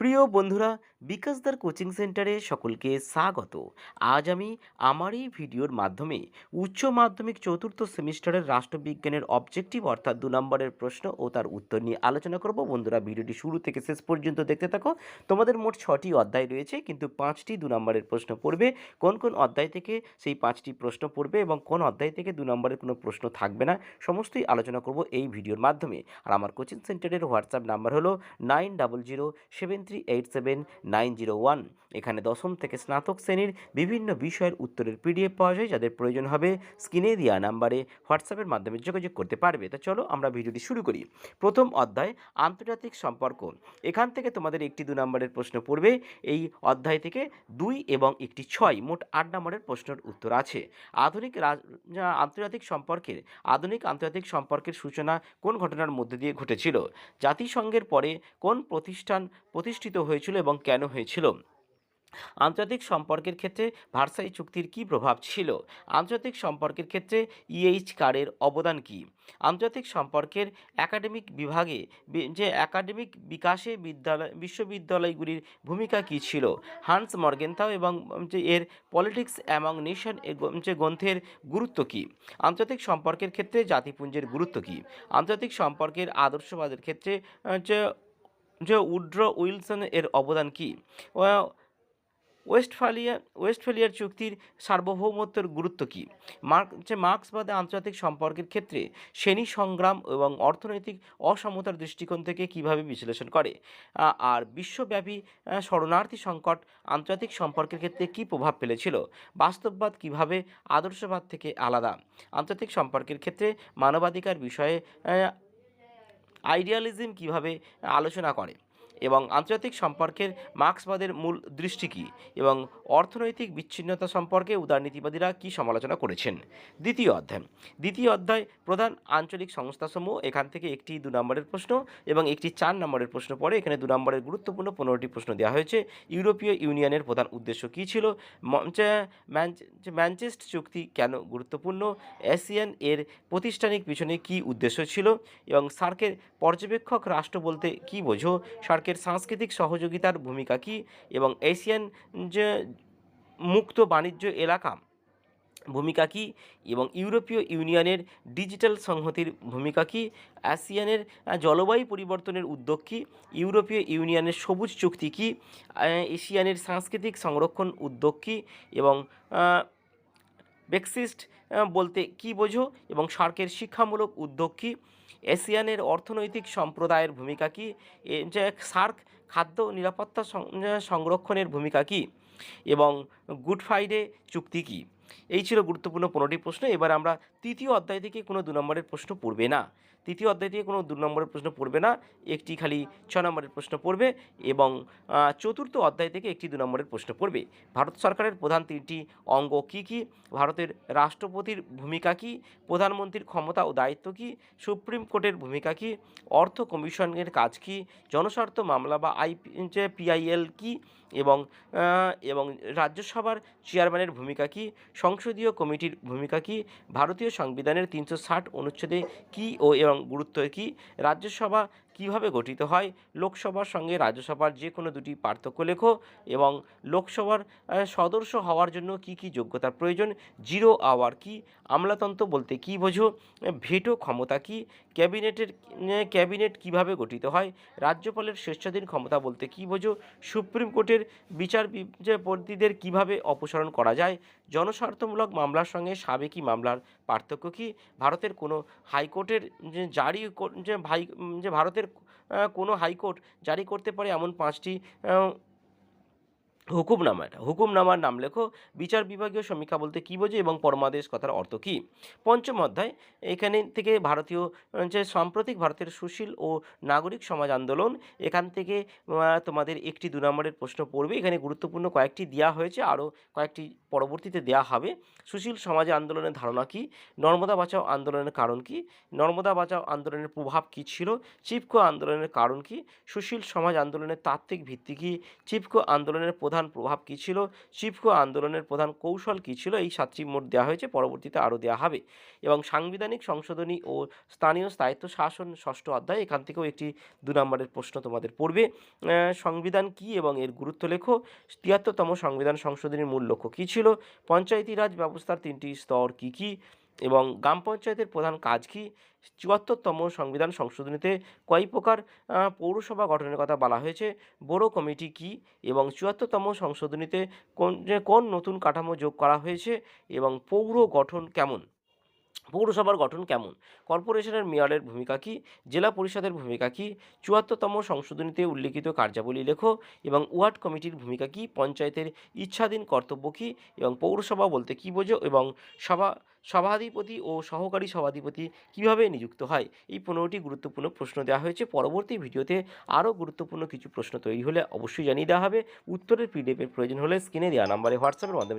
প্রিয় বন্ধুরা বিকাশদার কোচিং সেন্টারে সকলকে স্বাগত। আজ আমি আমার এই ভিডিওর মাধ্যমে উচ্চ মাধ্যমিক চতুর্থ সেমিস্টারের রাষ্ট্রবিজ্ঞানের অবজেক্টিভ অর্থাৎ দু নম্বরের প্রশ্ন ও তার উত্তর নিয়ে আলোচনা করব। বন্ধুরা, ভিডিওটি শুরু থেকে শেষ পর্যন্ত দেখতে থাকো। তোমাদের মোট ছটি অধ্যায় রয়েছে, কিন্তু পাঁচটি দু নম্বরের প্রশ্ন পড়বে। কোন কোন অধ্যায় থেকে সেই পাঁচটি প্রশ্ন পড়বে এবং কোন অধ্যায় থেকে দু নম্বরের কোনো প্রশ্ন থাকবে না, সমস্তই আলোচনা করব এই ভিডিওর মাধ্যমে। আর আমার কোচিং সেন্টারের হোয়াটসঅ্যাপ নাম্বার হলো nine double zero seven three eight seven nine zero one এখানে দশম থেকে স্নাতক শ্রেণির বিভিন্ন বিষয়ের উত্তরের পিডিএফ পাওয়া যায়, যাদের প্রয়োজন হবে স্ক্রিনে দেওয়া নাম্বারে হোয়াটসঅ্যাপের মাধ্যমে যোগাযোগ করতে পারবে। তা চলো আমরা ভিডিওটি শুরু করি। প্রথম অধ্যায়, আন্তর্জাতিক সম্পর্ক। এখান থেকে তোমাদের একটি দু নম্বরের প্রশ্ন পড়বে। এই অধ্যায় থেকে দুই এবং একটি ছয়, মোট আট নম্বরের প্রশ্নের উত্তর আছে। আধুনিক রাজ- আন্তর্জাতিক সম্পর্কের, আধুনিক আন্তর্জাতিক সম্পর্কের সূচনা কোন ঘটনার মধ্যে দিয়ে ঘটেছিল? জাতিসংঘের পরে কোন প্রতিষ্ঠান প্রতিষ্ঠিত হয়েছিল এবং কেন হয়েছিল? আন্তর্জাতিক সম্পর্কের ক্ষেত্রে ভার্সাই চুক্তির কী প্রভাব ছিল? আন্তর্জাতিক সম্পর্কের ক্ষেত্রে ইএইচ কারের অবদান কী? আন্তর্জাতিক সম্পর্কের একাডেমিক বিভাগে যে একাডেমিক বিকাশে বিদ্যালয়, বিশ্ববিদ্যালয়গুলির ভূমিকা কী ছিল? হান্স মর্গেন্থাও এবং যে এর পলিটিক্স অ্যামং নেশন যে গ্রন্থের গুরুত্ব কী? আন্তর্জাতিক সম্পর্কের ক্ষেত্রে জাতিপুঞ্জের গুরুত্ব কী? আন্তর্জাতিক সম্পর্কের আদর্শবাদের ক্ষেত্রে যে উড্র উইলসন এর অবদান কী? ওয়েস্টফালিয়া, ওয়েস্টফালিয়ার চুক্তির সার্বভৌমত্বের গুরুত্ব কী? মার্ক, যে মার্ক্সবাদে আন্তর্জাতিক সম্পর্কের ক্ষেত্রে শ্রেণি সংগ্রাম এবং অর্থনৈতিক অসমতার দৃষ্টিকোণ থেকে কীভাবে বিশ্লেষণ করে? আর বিশ্বব্যাপী শরণার্থী সংকট আন্তর্জাতিক সম্পর্কের ক্ষেত্রে কী প্রভাব ফেলেছিল? বাস্তববাদ কীভাবে আদর্শবাদ থেকে আলাদা? আন্তর্জাতিক সম্পর্কের ক্ষেত্রে মানবাধিকার বিষয়ে আইডিয়ালিজম কীভাবে আলোচনা করে? এবং আন্তর্জাতিক সম্পর্কের মার্ক্সবাদের মূল দৃষ্টি কী এবং অর্থনৈতিক বিচ্ছিন্নতা সম্পর্কে উদারনীতিবাদীরা কী সমালোচনা করেছেন? দ্বিতীয় অধ্যায়। দ্বিতীয় অধ্যায়, প্রধান আঞ্চলিক সংস্থাসমূহ, এখান থেকে একটি দু নম্বরের প্রশ্ন এবং একটি চার নম্বরের প্রশ্ন পড়ে। এখানে দু নম্বরের গুরুত্বপূর্ণ পনেরোটি প্রশ্ন দেওয়া হয়েছে। ইউরোপীয় ইউনিয়নের প্রধান উদ্দেশ্য কী ছিল? ম্যানচেস্ট চুক্তি কেন গুরুত্বপূর্ণ? এশিয়ান এর প্রতিষ্ঠানিক পিছনে কী উদ্দেশ্য ছিল? এবং সার্কের পর্যবেক্ষক রাষ্ট্র বলতে কী বোঝো? সার্কের সাংস্কৃতিক সহযোগিতার ভূমিকা কী এবং এশিয়ান যে মুক্ত বাণিজ্য এলাকা ভূমিকা কী এবং ইউরোপীয় ইউনিয়নের ডিজিটাল সংহতির ভূমিকা কী আসিয়ানের জলবায়ু পরিবর্তনের উদ্যোগ কী, ইউরোপীয় ইউনিয়নের সবুজ চুক্তি কী এশিয়ানের সাংস্কৃতিক সংরক্ষণ উদ্যোগ কী এবং বেক্সিস্ট বলতে কি বোঝো এবং সার্কের শিক্ষামূলক উদ্যোগ কী? এশিয়ানের অর্থনৈতিক সম্প্রদায়ের ভূমিকা কী? সার্ক খাদ্য নিরাপত্তা সংরক্ষণের ভূমিকা কী? এবং গুড ফ্রাইডে চুক্তি কী? এই ছিল গুরুত্বপূর্ণ পনেরোটি প্রশ্ন। এবার আমরা তৃতীয় অধ্যায় থেকে কোনো দু নম্বরের প্রশ্ন পড়বে না। তৃতীয় অধ্যায় থেকে কোনো দু নম্বরের প্রশ্ন পড়বে না। একটি খালি ছ নম্বরের প্রশ্ন পড়বে এবং চতুর্থ অধ্যায় থেকে একটি দু নম্বরের প্রশ্ন পড়বে। ভারত সরকারের প্রধান তিনটি অঙ্গ কী কী? ভারতের রাষ্ট্রপতির ভূমিকা কী? প্রধানমন্ত্রীর ক্ষমতা ও দায়িত্ব কী? সুপ্রিম কোর্টের ভূমিকা কী? অর্থ কমিশনের কাজ কী? জনস্বার্থ মামলা বা আই পিআইএল কী? এবং এবং রাজ্যসভার চেয়ারম্যানের ভূমিকা কী? সংসদীয় কমিটির ভূমিকা কি? ভারতীয় সংবিধানের তিনশো ষাট অনুচ্ছেদে কী ও এবং গুরুত্ব কী? রাজ্যসভা কীভাবে গঠিত হয়? লোকসভার সঙ্গে রাজ্যসভার যে কোনো দুটি পার্থক্য লেখো এবং লোকসভার সদস্য হওয়ার জন্য কি কি যোগ্যতার প্রয়োজন? জিরো আওয়ার কি? আমলাতন্ত্র বলতে কী বোঝো? ভেটো ক্ষমতা কি? ক্যাবিনেটের ক্যাবিনেট কীভাবে গঠিত হয়? রাজ্যপালের স্বেচ্ছাধীন ক্ষমতা বলতে কী বোঝো? সুপ্রিম কোর্টের বিচার বিচারপতিদের কীভাবে অপসারণ করা যায়? জনস্বার্থমূলক মামলার সঙ্গে সাবেকি মামলার পার্থক্য কী? ভারতের কোনো হাইকোর্টের জারি যে, ভাই, যে, ভারতের কোনো হাইকোর্ট জারি করতে পারে এমন পাঁচটি হুকুমনামা এটা হুকুমনামার নাম লেখো, বিচার বিভাগীয় সমীক্ষা বলতে কী বোঝে এবং পরমাদেশ কথার অর্থ কী? পঞ্চম অধ্যায়, এখানে থেকে ভারতীয় যে সাম্প্রতিক ভারতের সুশীল ও নাগরিক সমাজ আন্দোলন, এখান থেকে তোমাদের একটি দু নম্বরের প্রশ্ন পড়বে। এখানে গুরুত্বপূর্ণ কয়েকটি দেওয়া হয়েছে, আরও কয়েকটি পরবর্তীতে দেওয়া হবে, সুশীল সমাজ আন্দোলনের ধারণা কী? নর্মদা বাঁচাও আন্দোলনের কারণ কী? নর্মদা বাঁচাও আন্দোলনের প্রভাব কী ছিল? চিপকো আন্দোলনের কারণ কী? সুশীল সমাজ আন্দোলনের তাত্ত্বিক ভিত্তি কী? চিপকো আন্দোলনের প্রধান প্রভাব কী ছিল? চিপকো আন্দোলনের প্রধান কৌশল কী ছিল? এই সাতটি মোট দেওয়া হয়েছে, পরবর্তীতে আরও দেওয়া হবে। এবং সাংবিধানিক সংশোধনী ও স্থানীয় স্থায়িত্ব শাসন ষষ্ঠ অধ্যায়, এখান থেকেও একটি দু নম্বরের প্রশ্ন তোমাদের পড়বে। সংবিধান কী এবং এর গুরুত্ব লেখো? তিয়াত্তরতম সংবিধান সংশোধনীর মূল লক্ষ্য কী ছিল? পঞ্চায়েতি রাজ ব্যবস্থার তিনটি স্তর কী কী এবং গ্রাম পঞ্চায়েতের প্রধান কাজ কী? চুয়াত্তরতম সংবিধান সংশোধনীতে কয় প্রকার পৌরসভা গঠনের কথা বলা হয়েছে বড় কমিটি কি এবং চুয়াত্তরতম সংশোধনীতে কোন কোন নতুন কাঠামো যোগ করা হয়েছে এবং পৌর গঠন কেমন? পৌরসভার গঠন কেমন? কর্পোরেশনের মেয়রের ভূমিকা কী? জেলা পরিষদের ভূমিকা কী? চুয়াত্তরতম সংশোধনীতে উল্লিখিত কার্যাবলী লেখো এবং ওয়ার্ড কমিটির ভূমিকা কী? পঞ্চায়েতের ইচ্ছাধীন কর্তব্য কী? এবং পৌরসভা বলতে কী বোঝো? এবং সভা, সভাধিপতি ও সহকারী সভাধিপতি কীভাবে নিযুক্ত হয়? এই পনেরোটি গুরুত্বপূর্ণ প্রশ্ন দেওয়া হয়েছে। পরবর্তী ভিডিওতে আরও গুরুত্বপূর্ণ কিছু প্রশ্ন তৈরি হলে অবশ্যই জানিয়ে দেওয়া হবে। উত্তরের পিডিএফের প্রয়োজন হলে স্ক্রিনে দেওয়া নাম্বারে হোয়াটসঅ্যাপের মাধ্যমে